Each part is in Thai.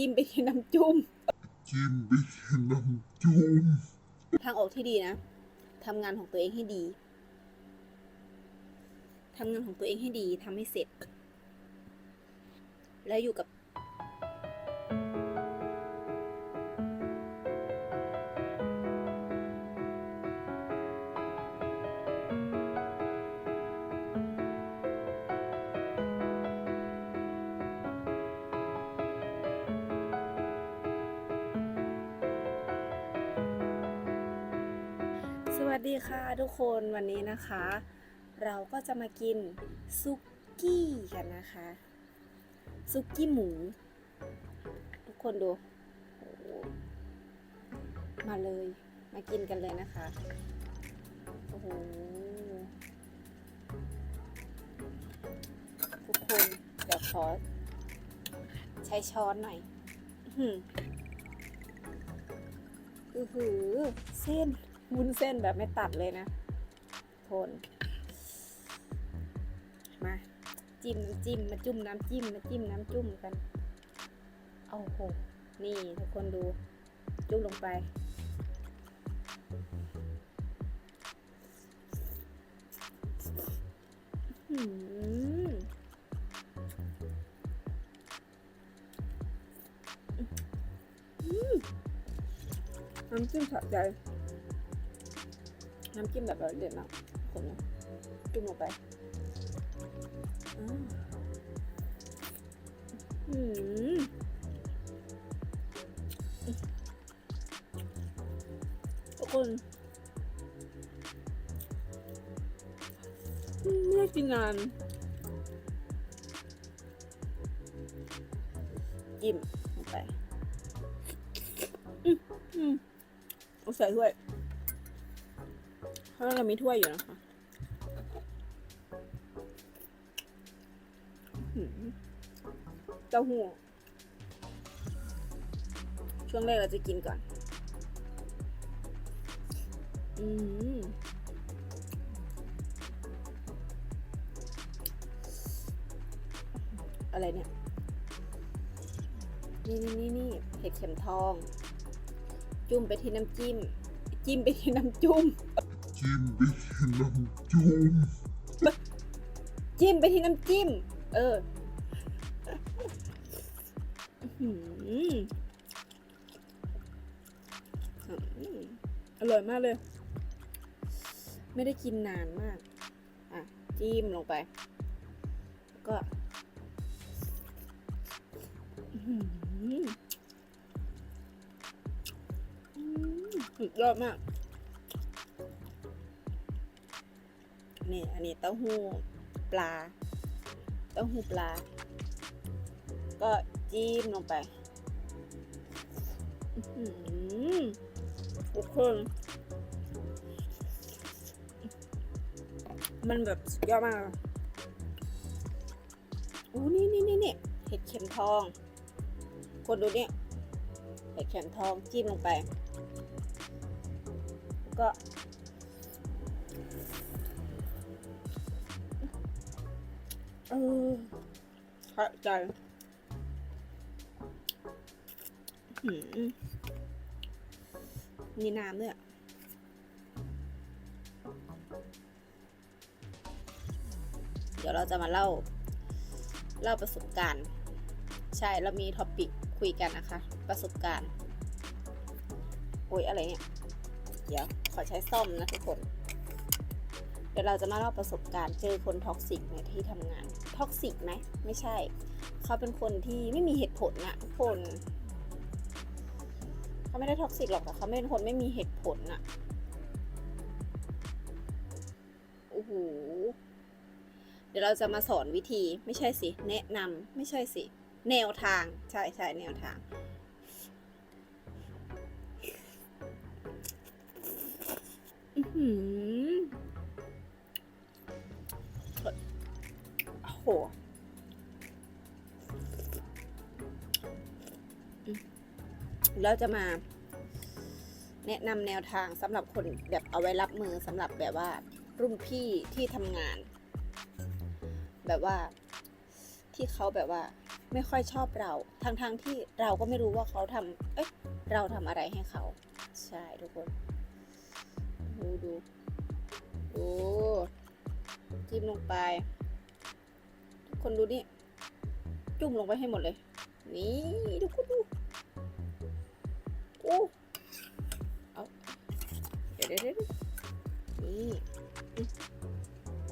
จิ้มไปที่น้ำจุ้ม จิ้มไปที่น้ำจุ่มทางออกที่ดีนะทำงานของตัวเองให้ดีทำงานของตัวเองให้ดีทำให้เสร็จ แล้วอยู่กับ ค่ะทุกคนวันนี้นะคะ เราก็จะมากินซุกี้กันนะคะซุกี้หมู ทุกคนดูมาเลยมากินกันเลยนะคะโอ้โหทุกคนเดี๋ยวขอใช้ช้อนหน่อยอื้อออือหือเส้นวุ้นเส้นแบบไม่ตัดเลยนะ ทนมาจิ้มน้ำจิ้ม มาจุ่มน้ำจิ้ม มาจิ้มน้ำจุ่มกันโอ้โห นี่ทุกคนดู จุ่มลงไป อื้อหืออื้อน้ำจิ้มสะใจ น้ำจิ้มแบบเด็ดมาก ผมนะจุ่มลงไปอืมทุกคนอืมไม่ได้กินนานจิ้มลงไปอืมอืมเอาใส่ถ้วยเพราะเรามีถ้วยอยู่นะคะาหู้ช่วงแรกเราจะกินก่อน อืมอะไรเนี่ย นี่นี่นี่นี่เห็ดเข็มทอง จุ่มไปที่น้ำจิ้ม จิ้มไปที่น้ำจุ่ม จิ้มไปที่น้ำจุ่ม จิ้มไปที่น้ำจิ้ม เออ อื้อร่อยมากเลย ไม่ได้กินนานมาก อะ จิ้มลงไป แล้วก็อื้อหืออืมสุดยอดมาก นี่ อันนี้เต้าหู้ปลา เต้าหู้ปลา ก็ จิ้มลงไปอือหือทุกคนมันแบบสุดยอดมากอะโอ้นี่นี่นี่นี่เห็ดเข็มทอง คนดูเนี่ยเห็ดเข็มทองจิ้มลงไป ก็เออสะใจ มีน้ำด้วยเดี๋ยวเราจะมาเล่า เล่าประสบการณ์ ใช่เรามีท็อปิกคุยกันนะคะ ประสบการณ์โอ้ยอะไรเนี่ย เดี๋ยวขอใช้ซ่อมนะทุกคน เดี๋ยวเราจะมาเล่าประสบการณ์เจอคนท็อกซิกในที่ทำงาน ท็อกซิกไหมไม่ใช่ เขาเป็นคนที่ไม่มีเหตุผลอะทุกคน ไม่ได้ท็อกซิกหรอกแต่เขาเป็นคนไม่มีเหตุผลอะโอ้โห เดี๋ยวเราจะมาสอนวิธีไม่ใช่สิ แนะนำไม่ใช่สิ แนวทางใช่ใช่แนวทางอือหือโอ้โห แล้วจะมา แนะนำแนวทางสำหรับคนแบบเอาไว้รับมือสำหรับแบบว่ารุ่นพี่ที่ทำงาน แบบว่าที่เขาแบบว่าไม่ค่อยชอบเราทั้งๆทที่เราก็ไม่รู้ว่าเขาทำเอ๊ะเราทำอะไรให้เขา ใช่ทุกคน ดูดูดูจิ้มลงไป ทุกคนดูนี่จุ่มลงไปให้หมดเลย นี่ ทุกคนดู อ้เอาเดี๋ยวเดี๋ยวนี่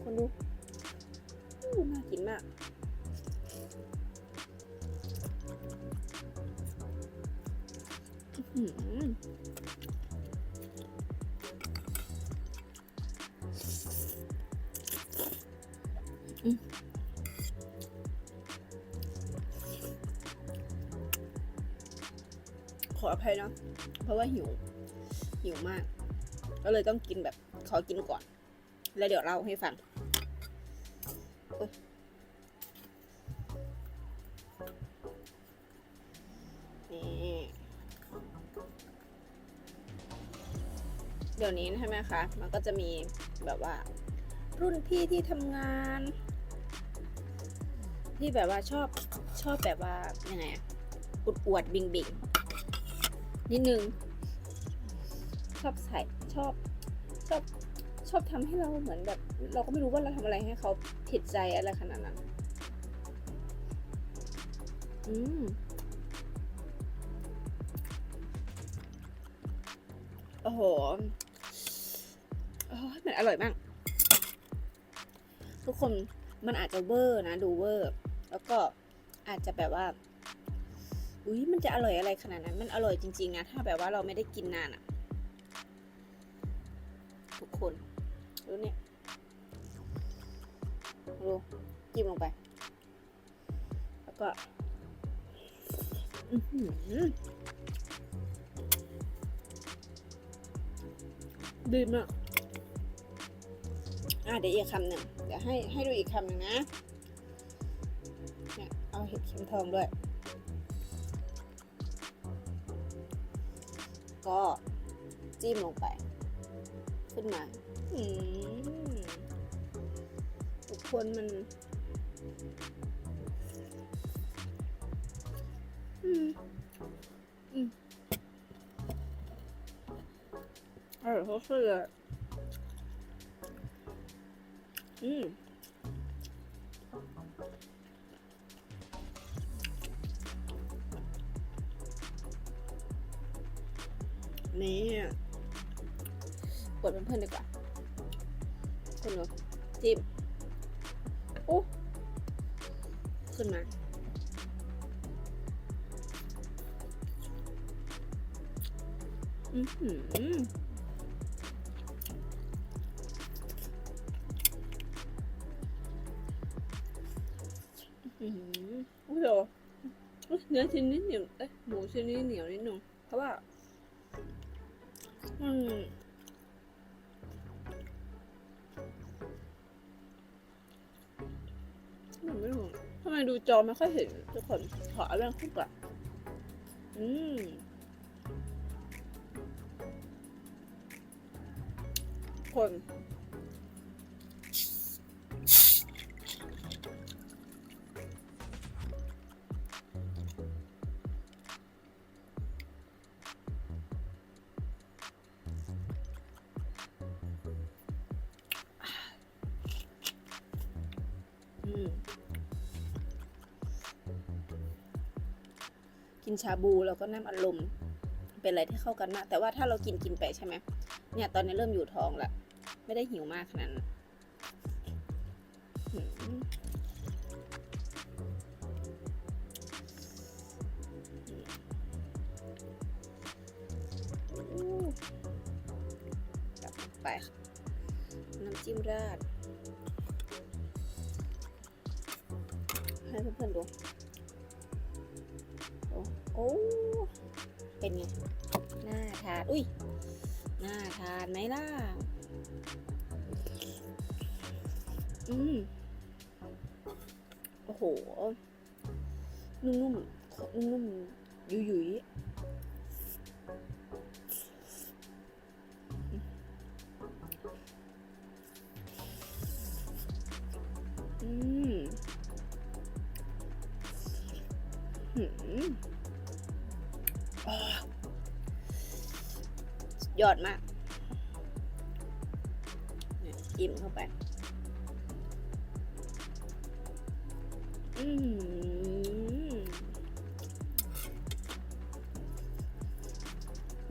คนดูอู้น่ากินมากอื้อหืออืมขออภัยนะ เพราะว่าหิว หิวมาก ก็เลยต้องกินแบบขอกินก่อน แล้วเดี๋ยวเล่าให้ฟังนี่เดี๋ยวนี้ใช่ไหมคะ มันก็จะมีแบบว่า รุ่นพี่ที่ทำงาน ที่แบบว่าชอบชอบแบบว่ายังไงอะอวดอวดบิงบิง นิดนึง ชอบใส่ชอบชอบชอบทำให้เราเหมือนแบบ เราก็ไม่รู้ว่าเราทำอะไรให้เขาผิดใจอะไรขนาดนั้น อืมโอ้โหโอ้มันอร่อยมาก ทุกคนมันอาจจะเวอร์นะ ดูเวอร์ แล้วก็อาจจะแบบว่า อุ้ยมันจะอร่อยอะไรขนาดนั้น มันอร่อยจริงๆนะ ถ้าแบบว่าเราไม่ได้กินนานอะทุกคนดูเนี่ยดูจิ้มลงไป แล้วก็อือหือดีมากอะเดี๋ยวอีกคำหนึ่งเดี๋ยวให้ให้ดูอีกคำหนึ่งนะ เนี่ย เอาเห็ดเข็มทองด้วย ก็จิ้มลงไป ขึ้นมาอืมทุกคนมันอืมอืมอร่อยเขาคือเลยอืม นี่กดเพื่อนๆดีกว่าคุณดูจิ้มโอ้ขึ้นมา อือหืออืมโอ้โหอุ๊ยเนื้อชิ้นนี้เหนียวเอ้ยหมูชิ้นนี้เหนียวนิดนึงเพราะว่า อืมไม่รู้ทำไมดูจอไม่ค่อยเห็นทุกคนขอเอเรื่องขึ้นก่อนอืมคน ชาบูแล้วก็น้ำอารมณ์เป็นอะไรที่เข้ากันมาก แต่ว่าถ้าเรากินกินไปใช่ไหมเนี่ยตอนนี้เริ่มอยู่ท้องละไม่ได้หิวมากขนาดนั้นไปน้ำจิ้มราด ให้เพื่อนๆดูาอุ้ยน่าทานไหมล่ะ อืมโอ้โห นุ่มๆ นุ่มๆ ยุยยุยอืมอืม ยอดมากเนี่ยอิ่มเข้าไป อืม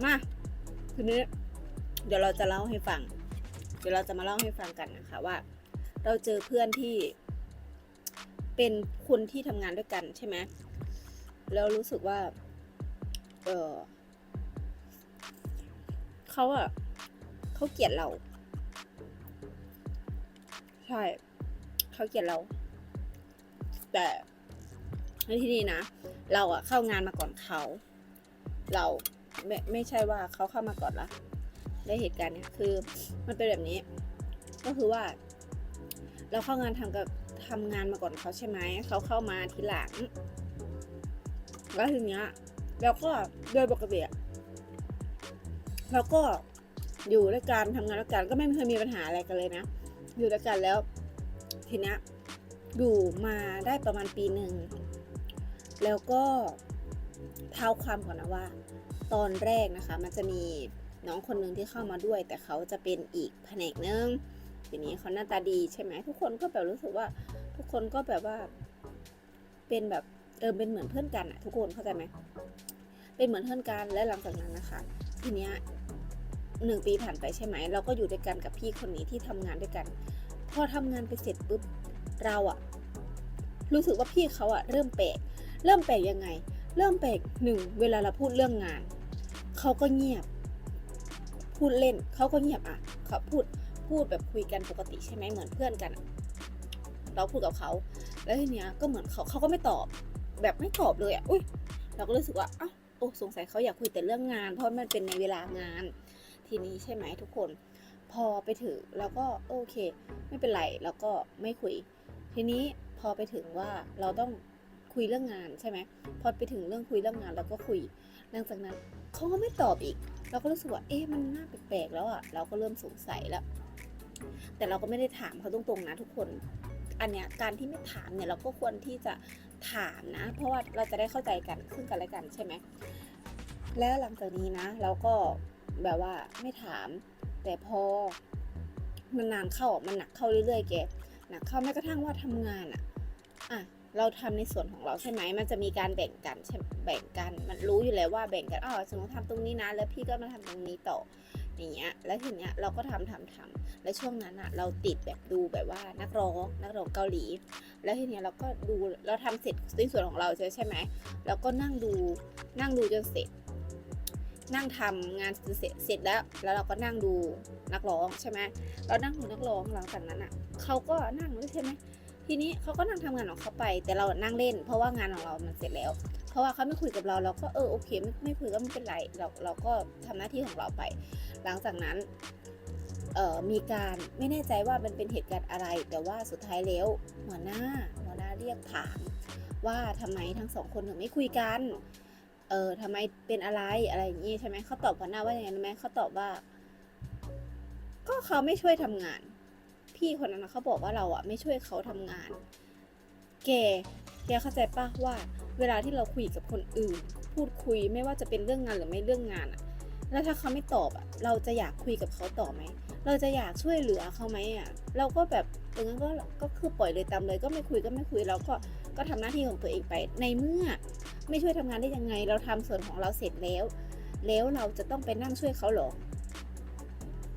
มาทีนี้เดี๋ยวเราจะเล่าให้ฟัง เดี๋ยวเราจะมาเล่าให้ฟังกันนะคะว่า เราเจอเพื่อนที่เป็นคนที่ทำงานด้วยกันใช่ไหมแล้วรู้สึกว่า เออ เขาอะเขาเกลียดเรา ใช่เขาเกลียดเรา แต่ในที่นี้นะ เราอะเข้างานมาก่อนเขา เราไม่ไม่ใช่ว่าเขาเข้ามาก่อนละได้เหตุการณ์เนี่ยคือ มันเป็นแบบนี้ ก็คือว่า เราเข้างานทำกับทำงานมาก่อนเขาใช่ไหมเขาเข้ามาทีหลังแล้วทีเนี้ยเราก็โดยปกติอะ เราก็อยู่ด้วยกันทำงานด้วยกันก็ไม่เคยมีปัญหาอะไรกันเลยนะ อยู่ด้วยกันแล้วทีนี้อยู่มาได้ประมาณปีหนึ่ง แล้วก็เท้าความก่อนนะว่า ตอนแรกนะคะ มันจะมีน้องคนหนึ่งที่เข้ามาด้วย แต่เขาจะเป็นอีกแผนกหนึงทีนี้เขาหน้าตาดีใช่ไหมทุกคนก็แบบรู้สึกว่า ทุกคนก็แบบว่า เป็นแบบเออเป็นเหมือนเพื่อนกันอะทุกคนเข้าใจไหมเป็นเหมือนเพื่อนกันและหลังจากนั้นนะคะ ทีเนี้ย หนึ่งปีผ่านไปใช่ไหม เราก็อยู่ด้วยกันกับพี่คนนี้ที่ทำงานด้วยกัน พอทำงานไปเสร็จปุ๊บเราอะรู้สึกว่าพี่เขาอะเริ่มแปลกเริ่มแปลกยังไง เริ่มแปลกหนึ่งเวลาเราพูดเรื่องงานเขาก็เงียบ พูดเล่นเขาก็เงียบอะเขาพูดพูดแบบคุยกันปกติใช่ไหมเหมือนเพื่อนกัน เราพูดกับเขาแล้วทีเนี้ยก็เหมือนเขาเขาก็ไม่ตอบ แบบไม่ตอบเลยอะอุ้ยเราก็รู้สึกว่าอ้าวโอ้สงสัยเขาอยากคุยแต่เรื่องงาน เพราะมันเป็นในเวลางาน ทีนี้ใช่ไหมทุกคน พอไปถึงเราก็โอเค ไม่เป็นไรแล้วก็ไม่คุย ทีนี้พอไปถึงว่าเราต้องคุยเรื่องงานใช่ไหมพอไปถึงเรื่องคุยเรื่องงานเราก็คุย หลังจากนั้นเขาก็ไม่ตอบอีก เราก็รู้สึกว่าเอ๊ะมันน่าแปลกๆแล้วอะเราก็เริ่มสงสัยแล้ว แต่เราก็ไม่ได้ถามเขาตรงๆนะทุกคนอันเนี้ยการที่ไม่ถามเนี่ยเราก็ควรที่จะถามนะ เพราะว่าเราจะได้เข้าใจกันซึ่งกันและกันใช่ไหมแล้วหลังจากนี้นะ เราก็ แบบว่าไม่ถาม แต่พอมันนานเข้ามันหนักเข้าเรื่อยๆแกหนักเข้าแม้กระทั่งว่าทำงานอะอะเราทำในส่วนของเราใช่ไหมมันจะมีการแบ่งกันใช่แบ่งกัน มันรู้อยู่แล้วว่าแบ่งกันอ๋อสมมติทำตรงนี้นะ แล้วพี่ก็มาทำตรงนี้ต่ออย่างเงี้ย แล้วทีเนี้ยเราก็ทำทำทำแล้วช่วงนั้นอะเราติดแบบดูแบบว่านักร้องนักร้องเกาหลี แล้วทีเนี้ยเราก็ดูเราทำเสร็จในส่วนของเราใช่ใช่ไหมแล้วก็นั่งดูนั่งดูจนเสร็จ นั่งทำงานเสร็จเสร็จแล้ว แล้วเราก็นั่งดูนักร้องใช่ไหมเรานั่งดูนักร้องหลังจากนั้นอะเขาก็นั่งด้วยใช่ไหมทีนี้เขาก็นั่งทำงานของเขาไป แต่เรานั่งเล่น เพราะว่างานของเรามันเสร็จแล้ว เพราะว่าเขาไม่คุยกับเราเราก็เออโอเคไม่ไม่คุยก็ไม่เป็นไรเราเราก็ทำหน้าที่ของเราไป หลังจากนั้นเอ่อมีการไม่แน่ใจว่ามันเป็นเหตุการณ์อะไร แต่ว่าสุดท้ายแล้วหัวหน้าหัวหน้าเรียกถามว่าทำไมทั้งสองคนถึงไม่คุยกัน เออทำไมเป็นอะไรอะไรอย่างนี้ใช่ไหมเขาตอบหัวหน้าว่าอย่างไงรู้ไหมเขาตอบว่า ก็เขาไม่ช่วยทำงาน พี่คนนั้นเขาบอกว่าเราอะไม่ช่วยเขาทำงาน แก แกเข้าใจปะว่า เวลาที่เราคุยกับคนอื่น พูดคุยไม่ว่าจะเป็นเรื่องงานหรือไม่เรื่องงานอะแล้วถ้าเขาไม่ตอบอะเราจะอยากคุยกับเขาต่อไหมเราจะอยากช่วยเหลือเขาไหมอะเราก็แบบตรงนั้นก็ก็คือปล่อยเลยตามเลย ก็ไม่คุยก็ไม่คุยเราก็ก็ทำหน้าที่ของตัวเองไปในเมื่อ ไม่ช่วยทำงานได้ยังไง เราทำส่วนของเราเสร็จแล้ว แล้วเราจะต้องไปนั่งช่วยเขาหรอ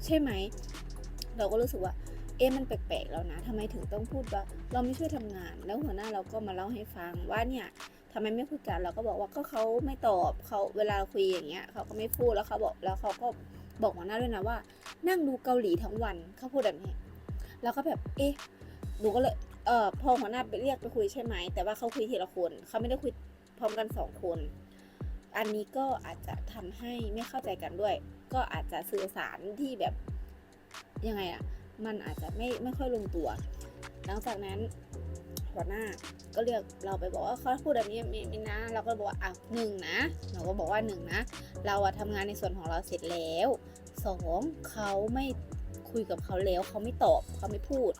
ใช่ไหม เราก็รู้สึกว่า เอ๊ะมันแปลกๆแล้วนะทำไมถึงต้องพูดว่า เราไม่ช่วยทำงาน แล้วหัวหน้าเราก็มาเล่าให้ฟังว่าเนี่ยทำไมไม่คุยกันเราก็บอกว่าก็เขาไม่ตอบเขาเวลาคุยอย่างเงี้ยเขาก็ไม่พูดแล้วเขาบอกแล้วเขาก็บอกหัวหน้าด้วยนะว่า นั่งดูเกาหลีทั้งวันเขาพูดแบบนี้เราก็แบบเอ๊ะหนูก็เลยเออพอหัวหน้าไปเรียกไปคุยใช่ไหมแต่ว่าเขาคุยทีละคนเขาไม่ได้คุย พร้อมกันสองคน อันนี้ก็อาจจะทำให้ไม่เข้าใจกันด้วย ก็อาจจะสื่อสารที่แบบยังไงอะมันอาจจะไม่ไม่ค่อยลงตัว หลังจากนั้นหัวหน้าก็เรียกเราไปบอกว่าเขาพูดแบบนี้ไม่ไม่นะ เราก็บอกว่าอะหนึ่งนะเราก็บอกว่าหนึ่งนะ เราอะทำงานในส่วนของเราเสร็จแล้วสองเขาไม่คุยกับเขาแล้วเขาไม่ตอบเขาไม่พูด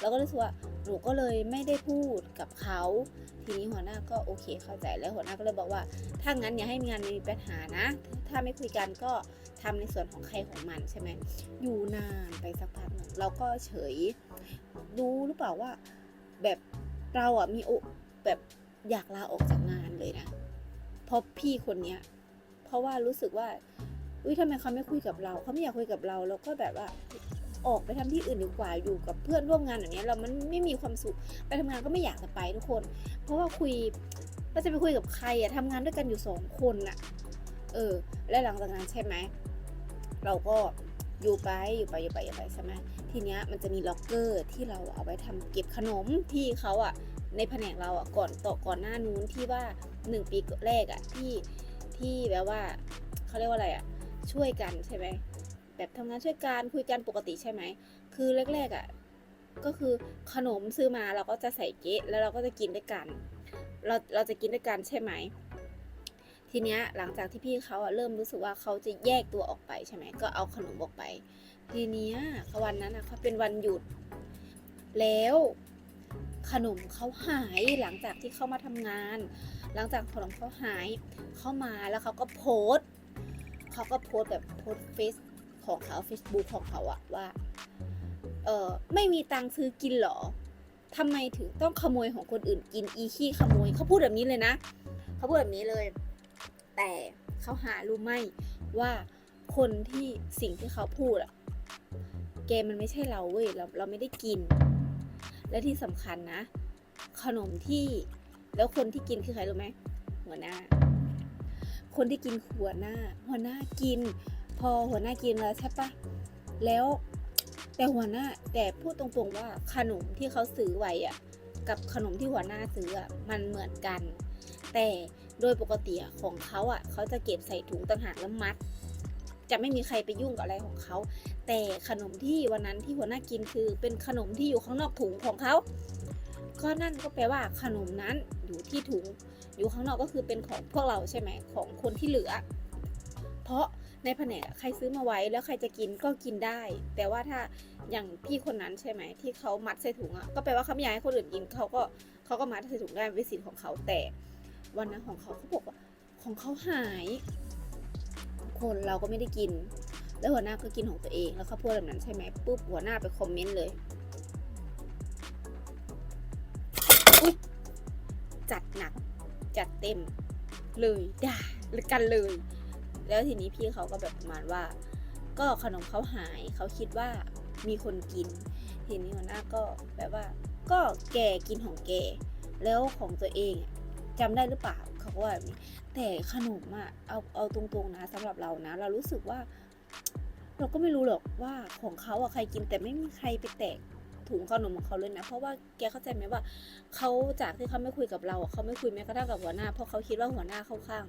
เราก็รู้สึกว่าหนูก็เลยไม่ได้พูดกับเขา ทีนี้หัวหน้าก็โอเคเข้าใจแล้วหัวหน้าก็เลยบอกว่า ถ้างั้นอย่าให้งานมีปัญหานะ ถ้าไม่คุยกันก็ทำในส่วนของใครของมันใช่ไหมอยู่นานไปสักพักหนึ่งเราก็เฉยรู้หรือเปล่าว่าแบบเราอะมีโอแบบอยากลาออกจากงานเลยนะเพราะพี่คนเนี้ยเพราะว่ารู้สึกว่าอุ้ยทำไมเขาไม่คุยกับเราเขาไม่อยากคุยกับเราแล้วก็แบบว่า ออกไปทำที่อื่นดีกว่าอยู่กับเพื่อนร่วมงานแบบนี้เรามันไม่มีความสุขไปทำงานก็ไม่อยากจะไปทุกคน เพราะว่าคุยเราจะไปคุยกับใครอะทำงานด้วยกันอยู่สองคนอะเออ และหลังจากนั้นใช่ไหมเราก็อยู่ไปอยู่ไปอยู่ไปอยู่ไปใช่ไหมทีเนี้ยมันจะมีล็อกเกอร์ที่เราเอาไว้ทำเก็บขนมที่เขาอะในแผนกเราอะก่อนต่อก่อนหน้านู้นที่ว่าหนึ่งปีแรกอะที่ที่แบบว่าเขาเรียกว่าอะไรอะช่วยกันใช่ไหม แบบทำงานช่วยกันคุยกันปกติใช่ไหม คือแรกๆอะก็คือขนมซื้อมาเราก็จะใส่เก๊ะแล้วเราก็จะกินด้วยกัน เราเราจะกินด้วยกันใช่ไหม ทีเนี้ยหลังจากที่พี่เขาอะเริ่มรู้สึกว่าเขาจะแยกตัวออกไปใช่ไหมก็เอาขนมออกไป ทีเนี้ยวันนั้นอะเขาเป็นวันหยุด แล้วขนมเขาหายหลังจากที่เขามาทำงาน หลังจากขนมเขาหายเข้ามาแล้วเขาก็โพสต์เขาก็โพสต์แบบโพสต์เฟซ ของเขา Facebook ของเขาอะว่า เออไม่มีตังค์ซื้อกินหรอทำไมถึงต้องขโมยของคนอื่นกินอีขี้ขโมยเขาพูดแบบนี้เลยนะเขาพูดแบบนี้เลย แต่เขาหารู้ไหมว่าคนที่สิ่งที่เขาพูดอะแกมันไม่ใช่เราเว้ยเราเราไม่ได้กิน และที่สำคัญนะ ขนมที่แล้วคนที่กินคือใครรู้ไหมหัวหน้า คนที่กินหัวหน้า หัวหน้ากิน พอหัวหน้ากินแล้วใช่ปะแล้วแต่หัวหน้าแต่พูดตรงๆว่าขนมที่เขาซื้อไว้อะกับขนมที่หัวหน้าซื้ออะมันเหมือนกัน แต่โดยปกติของเขาอะเขาจะเก็บใส่ถุงต่างหากแล้วมัด จะไม่มีใครไปยุ่งกับอะไรของเขา แต่ขนมที่วันนั้นที่หัวหน้ากินคือเป็นขนมที่อยู่ข้างนอกถุงของเขา ก็นั่นก็แปลว่าขนมนั้นอยู่ที่ถุง อยู่ข้างนอกก็คือเป็นของพวกเราใช่ไหมของคนที่เหลือ เพราะ ในแผนกอะใครซื้อมาไว้แล้วใครจะกินก็กินได้ แต่ว่าถ้าอย่างพี่คนนั้นใช่ไหมที่เขามัดใส่ถุงอะก็แปลว่าเขาไม่อยากให้คนอื่นกินเขาก็เขาก็มัดใส่ถุงได้เป็นสิทธิ์ของเขาแต่วันนั้นของเขาเขาบอกว่าของเขาหาย คนเราก็ไม่ได้กิน แล้วหัวหน้าก็กินของตัวเองแล้วเขาพูดแบบนั้นใช่ไหมปุ๊บหัวหน้าไปคอมเมนต์เลยจัดหนักจัดเต็มเลยด่ากันเลย แล้วทีนี้พี่เขาก็แบบประมาณว่า ก็ขนมเขาหายเขาคิดว่ามีคนกิน ทีนี้หัวหน้าก็แบบว่า ก็แกกินของแกแล้วของตัวเองอะจำได้หรือเปล่าเขาก็ว่าแบบนี้แต่ขนมอะเอาเอาตรงๆนะสำหรับเรานะ เรารู้สึกว่า เราก็ไม่รู้หรอกว่าของเขาอะใครกินแต่ไม่มีใครไปแตกถุงขนมของเขาเลยนะ เพราะว่าแกเข้าใจไหมว่าเขาจากที่เขาไม่คุยกับเราเขาไม่คุยแม้กระทั่งกับหัวหน้า เพราะเขาคิดว่าหัวหน้าเข้าข้าง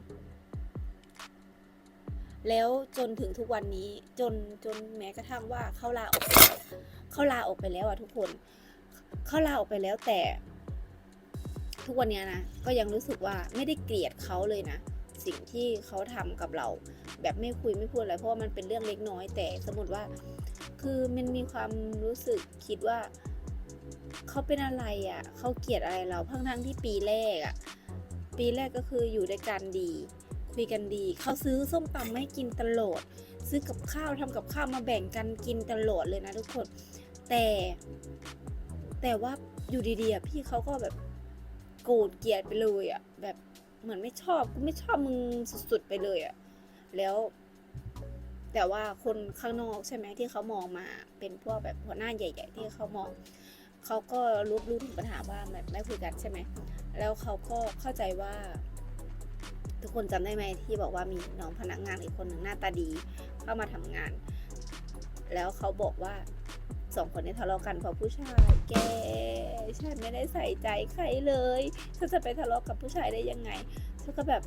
แล้วจนถึงทุกวันนี้จนจนแม้กระทั่งว่าเขาลาออกเขาลาออกไปแล้วอะทุกคนเขาลาออกไปแล้วแต่ ทุกวันนี้นะก็ยังรู้สึกว่าไม่ได้เกลียดเขาเลยนะสิ่งที่เขาทำกับเรา แบบไม่คุยไม่พูดอะไรเพราะว่ามันเป็นเรื่องเล็กน้อย แต่สมมติว่า คือมันมีความรู้สึกคิดว่าเขาเป็นอะไรอะ่ะเขาเกลียดอะไรเราทั้งทั้งที่ปีแรกอะ่ะปีแรกก็คืออยู่ด้วยกันดี คุยกันดี เขาซื้อส้มตำมาให้กินตลอด ซื้อกับข้าวทำกับข้าวมาแบ่งกันกินตลอดเลยนะทุกคน แต่ แต่ว่าอยู่ดีๆพี่เขาก็แบบโกรธเกลียดไปเลยอะ แบบเหมือนไม่ชอบกูไม่ชอบมึงสุดๆไปเลยอะ แล้ว แต่ว่าคนข้างนอกใช่ไหมที่เขามองมาเป็นพวกแบบหัวหน้าใหญ่ ๆ ที่เขามองเขาก็รู้รู้ถึงปัญหาว่าแบบไม่คุยกันใช่ไหม แล้วเขาก็เข้าใจว่า ทุกคนจำได้ไหมที่บอกว่ามีน้องพนักงานอีกคนหนึ่งหน้าตาดี เข้ามาทำงาน แล้วเขาบอกว่าสองคนนี้ทะเลาะกันเพราะผู้ชาย แกฉันไม่ได้ใส่ใจใครเลยฉันจะไปทะเลาะกับผู้ชายได้ยังไงฉันก็แบบ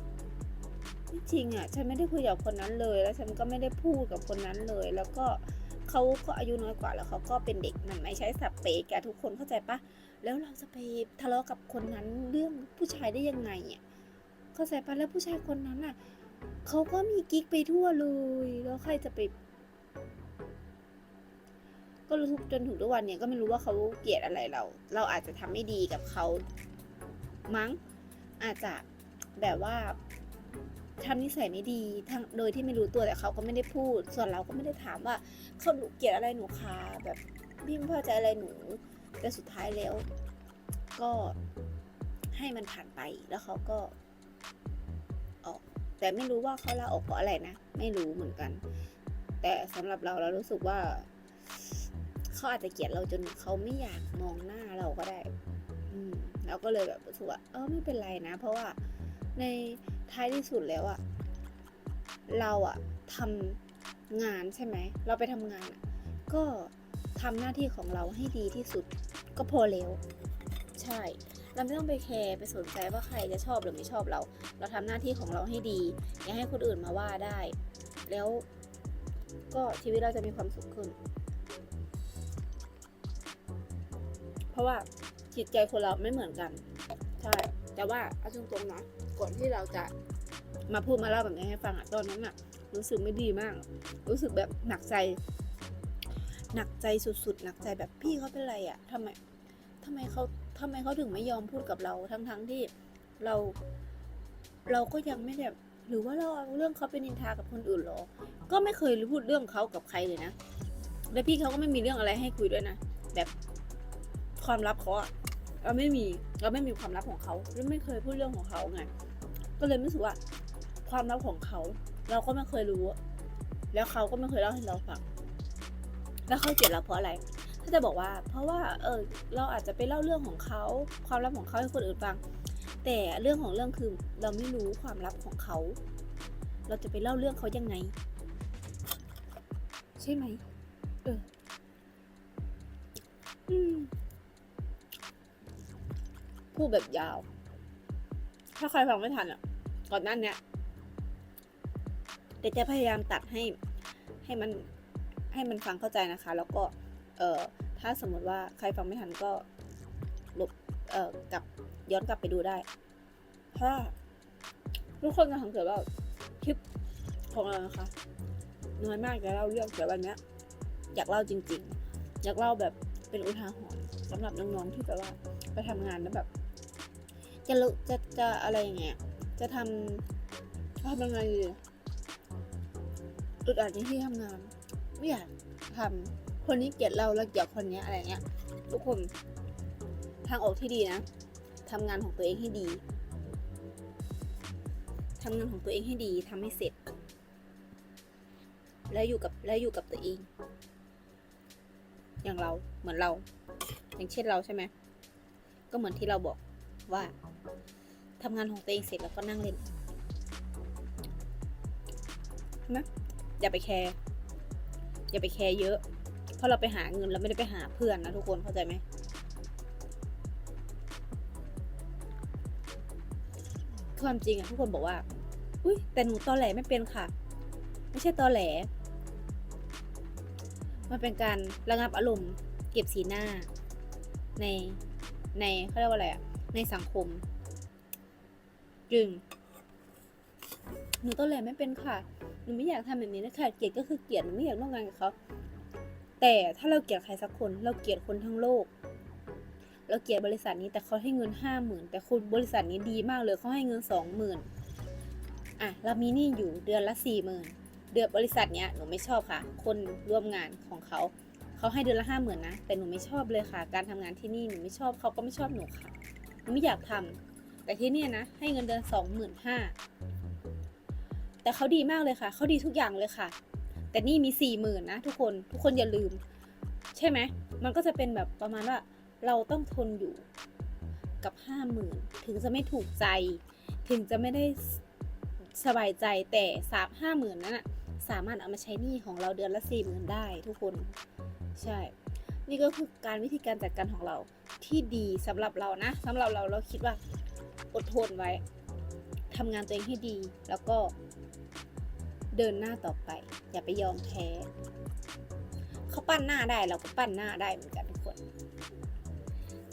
จริงอะฉันไม่ได้คุยกับคนนั้นเลย แล้วฉันก็ไม่ได้พูดกับคนนั้นเลย แล้วก็เขาก็อายุน้อยกว่าแล้วเขาก็เป็นเด็กมันไม่ใช่สับเปกอะทุกคนเข้าใจปะแล้วเราจะไปทะเลาะกับคนนั้นเรื่องผู้ชายได้ยังไงอะ เข้าใจปะแล้วผู้ชายคนนั้นอะเขาก็มีกิ๊กไปทั่วเลย แล้วใครจะไป ก็รู้ทุกจนถึงทุกวันเนี่ยก็ไม่รู้ว่าเขาเกลียดอะไรเรา เราอาจจะทำไม่ดีกับเขามั้ง อาจจะแบบว่าทำนิสัยไม่ดีทั้งโดยที่ไม่รู้ตัวแต่เขาก็ไม่ได้พูด ส่วนเราก็ไม่ได้ถามว่าเขาดุเกลียดอะไรหนูคะแบบพี่ไม่พอใจอะไรหนู แต่สุดท้ายแล้ว ก็ให้มันผ่านไปแล้วเขาก็ แต่ไม่รู้ว่าเขาลาออกเพราะอะไรนะ ไม่รู้เหมือนกัน แต่สำหรับเราเรารู้สึกว่าเขาอาจจะเกลียดเราจนเขาไม่อยากมองหน้าเราก็ได้ อืมเราก็เลยแบบรู้สึกว่าเออไม่เป็นไรนะ เพราะว่าในท้ายที่สุดแล้วอะเราอะทำงานใช่ไหม เราไปทำงานอะก็ทำหน้าที่ของเราให้ดีที่สุดก็พอแล้ว ใช่ เราไม่ต้องไปแคร์ไปสนใจว่าใครจะชอบหรือไม่ชอบเรา เราทำหน้าที่ของเราให้ดี อย่าให้คนอื่นมาว่าได้ แล้วก็ชีวิตเราจะมีความสุขขึ้น เพราะว่าจิตใจคนเราไม่เหมือนกันใช่แต่ว่าเอาตรงๆนะก่อนที่เราจะมาพูดมาเล่าแบบนี้ให้ฟังอะตอนนั้นอะรู้สึกไม่ดีมาก รู้สึกแบบหนักใจ หนักใจสุดๆ หนักใจแบบพี่เขาเป็นไรอะทำไมทำไมเขา ทำไมเขาถึงไม่ยอมพูดกับเราทั้งๆที่เรา เราก็ยังไม่แบบหรือว่าเราเอาเรื่องเขาเป็นนินทากับคนอื่นหรอ ก็ไม่เคยพูดเรื่องเขากับใครเลยนะ และพี่เขาก็ไม่มีเรื่องอะไรให้คุยด้วยนะ แบบความลับเขาอะเราไม่มีเราไม่มีความลับของเขาเราไม่เคยพูดเรื่องของเขาไง ก็เลยรู้สึกว่า ความลับของเขา เราก็ไม่เคยรู้ แล้วเขาก็ไม่เคยเล่าให้เราฟัง แล้วเขาเกลียดเราเพราะอะไร ถ้าจะบอกว่า เพราะว่าเออเราอาจจะไปเล่าเรื่องของเขาความลับของเขาให้คนอื่นฟัง แต่เรื่องของเรื่องคือเราไม่รู้ความลับของเขา เราจะไปเล่าเรื่องเขายังไง ใช่ไหมเอออืมพูดแบบยาว ถ้าใครฟังไม่ทันอะ ก่อนนั้นเนี้ยเดี๋ยวจะพยายามตัดให้ให้มันให้มันฟังเข้าใจนะคะ แล้วก็ เอ่อถ้าสมมติว่าใครฟังไม่ทันก็ลบเอ่อกลับย้อนกลับไปดูได้ เพราะทุกคนจะสังเกตว่าคลิปของเรานะคะน้อยมากจะเล่าเรื่องแต่วันนี้อยากเล่าจริง ๆ อยากเล่าแบบเป็นอุทาหรณ์สำหรับน้องๆที่แบบว่าไปทำงานแล้วแบบ จะจะจะอะไรอย่างเงี้ยจะทำทำยังไงอึดอัดในที่ทำงานไม่อยากทำ คนนี้เกลียดเราแล้วเกลียดคนนี้อะไรเงี้ย ทุกคนทางออกที่ดีนะทำงานของตัวเองให้ดีทำงานของตัวเองให้ดีทำให้เสร็จ แล้วอยู่กับแล้วอยู่กับตัวเอง อย่างเราเหมือนเรา อย่างเช่นเราใช่ไหมก็เหมือนที่เราบอกว่าทำงานของตัวเองเสร็จแล้วก็นั่งเล่นใช่ไหมอย่าไปแคร์อย่าไปแคร์เยอะ เพราะเราไปหาเงินเราไม่ได้ไปหาเพื่อนนะทุกคนเข้าใจไหมความจริงอะทุกคนบอกว่า อุ้ยแต่หนูตอแหลไม่เป็นค่ะ ไม่ใช่ตอแหล มันเป็นการระงับอารมณ์เก็บสีหน้า ในในเขาเรียกว่าอะไรอะในสังคม จึง หนูตอแหลไม่เป็นค่ะ หนูไม่อยากทำแบบนี้นะคะเกลียดก็คือเกลียดหนูไม่อยากร่วมงานกับเขา แต่ถ้าเราเกลียดใครสักคน เราเกลียดคนทั้งโลก เราเกลียดบริษัทนี้แต่เขาให้เงินห้าหมื่นแต่คุณบริษัทนี้ดีมากเลยเขาให้เงินสองหมื่นอะเรามีหนี้อยู่เดือนละสี่หมื่นเดือนบริษัทเนี้ยหนูไม่ชอบค่ะ คนร่วมงานของเขาเขาให้เดือนละห้าหมื่นนะแต่หนูไม่ชอบเลยค่ะ การทำงานที่นี่หนูไม่ชอบเขาก็ไม่ชอบหนูค่ะหนูไม่อยากทำแต่ที่นี่นะให้เงินเดือนสองหมื่นห้าแต่เขาดีมากเลยค่ะเขาดีทุกอย่างเลยค่ะ แต่นี่มีสี่หมื่นนะทุกคนทุกคนอย่าลืม ใช่ไหมมันก็จะเป็นแบบประมาณว่าเราต้องทนอยู่กับห้าหมื่นถึงจะไม่ถูกใจ ถึงจะไม่ได้สบายใจแต่สามห้าหมื่นนั้นอะสามารถเอามาใช้หนี้ของเราเดือนละสี่หมื่นได้ทุกคน ใช่ นี่ก็คือการวิธีการจัดการของเราที่ดีสำหรับเรานะสำหรับเราเราคิดว่าอดทนไว้ทำงานตัวเองให้ดีแล้วก็ เดินหน้าต่อไป อย่าไปยอมแพ้เขาปั้นหน้าได้เราก็ปั้นหน้าได้เหมือนกันทุกคน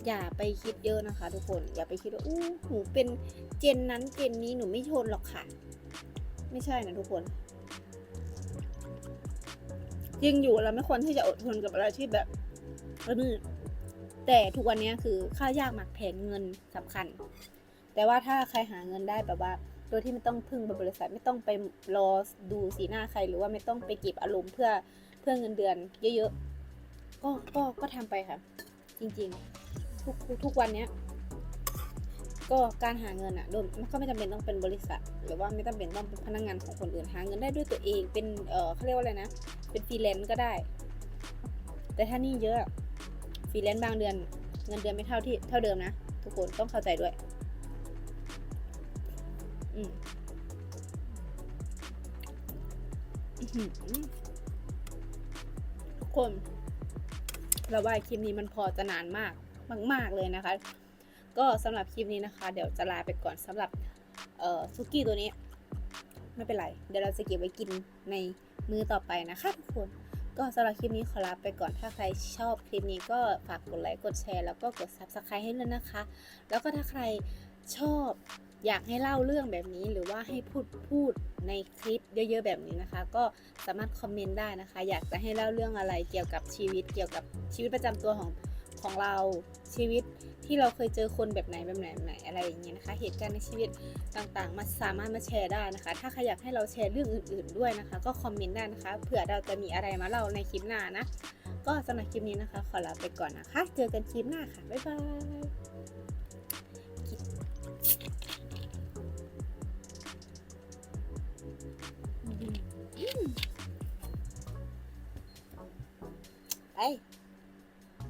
อย่าไปคิดเยอะนะคะ ทุกคนอย่าไปคิดว่าอู้หนูเป็นเจนนั้นเจนนี้หนูไม่ทนหรอกค่ะ ไม่ใช่นะทุกคนยิ่งอยู่เราไม่ควรที่จะอดทนกับอะไรที่แบบระมืดแต่ทุกวันนี้คือค่ายากหมักแพงเงินสำคัญ แต่ว่าถ้าใครหาเงินได้แบบว่า โดยที่ไม่ต้องพึ่งบริษัทไม่ต้องไปรอดูสีหน้าใคร หรือว่าไม่ต้องไปเก็บอารมณ์เพื่อเพื่อเงินเดือน เยอะๆ ก็ก็ก็ทำไปค่ะ จริงๆ ทุกทุกวันเนี้ยก็การหาเงินอะโดยมันก็ไม่จำเป็นต้องเป็นบริษัท หรือว่าไม่จำเป็นต้องเป็นพนักงานของคนอื่นหาเงินได้ด้วยตัวเองเป็นเออเขาเรียกว่าอะไรนะ เป็นฟรีแลนซ์ก็ได้ แต่ถ้านี่เยอะฟรีแลนซ์บางเดือน เงินเดือนไม่เท่าที่เท่าเดิมนะ ทุกคนต้องเข้าใจด้วย ทุกคนเราว่าคลิปนี้มันพอจะนานมากมาก ๆ เลยนะคะ ก็สำหรับคลิปนี้นะคะ เดี๋ยวจะลาไปก่อนสำหรับเอ่อซุกี้ตัวนี้ ไม่เป็นไร เดี๋ยวเราจะเก็บไว้กินในมือต่อไปนะคะทุกคนก็สำหรับคลิปนี้ขอลาไปก่อน ถ้าใครชอบคลิปนี้ก็ฝากกดไลค์ กดแชร์ แล้วก็กด subscribe ให้เลยนะคะ แล้วก็ถ้าใครชอบ อยากให้เล่าเรื่องแบบนี้หรือว่าให้พูดพูดในคลิปเยอะๆแบบนี้นะคะ ก็สามารถคอมเมนต์ได้นะคะ อยากจะให้เล่าเรื่องอะไรเกี่ยวกับชีวิต เกี่ยวกับชีวิตประจำตัวของของเราชีวิตที่เราเคยเจอคนแบบไหนแบบไหนแบบไหนอะไรอย่างเงี้ยนะคะ เหตุการณ์ในชีวิตต่างๆ มาสามารถมาแชร์ได้นะคะ ถ้าใครอยากให้เราแชร์เรื่องอื่น ๆด้วยนะคะ ก็คอมเมนต์ได้นะคะเผื่อเราจะมีอะไรมาเล่าในคลิปหน้านะ ก็สำหรับคลิปนี้นะคะ ขอลาไปก่อนนะคะ เจอกันคลิปหน้าค่ะบ๊ายบาย Đây.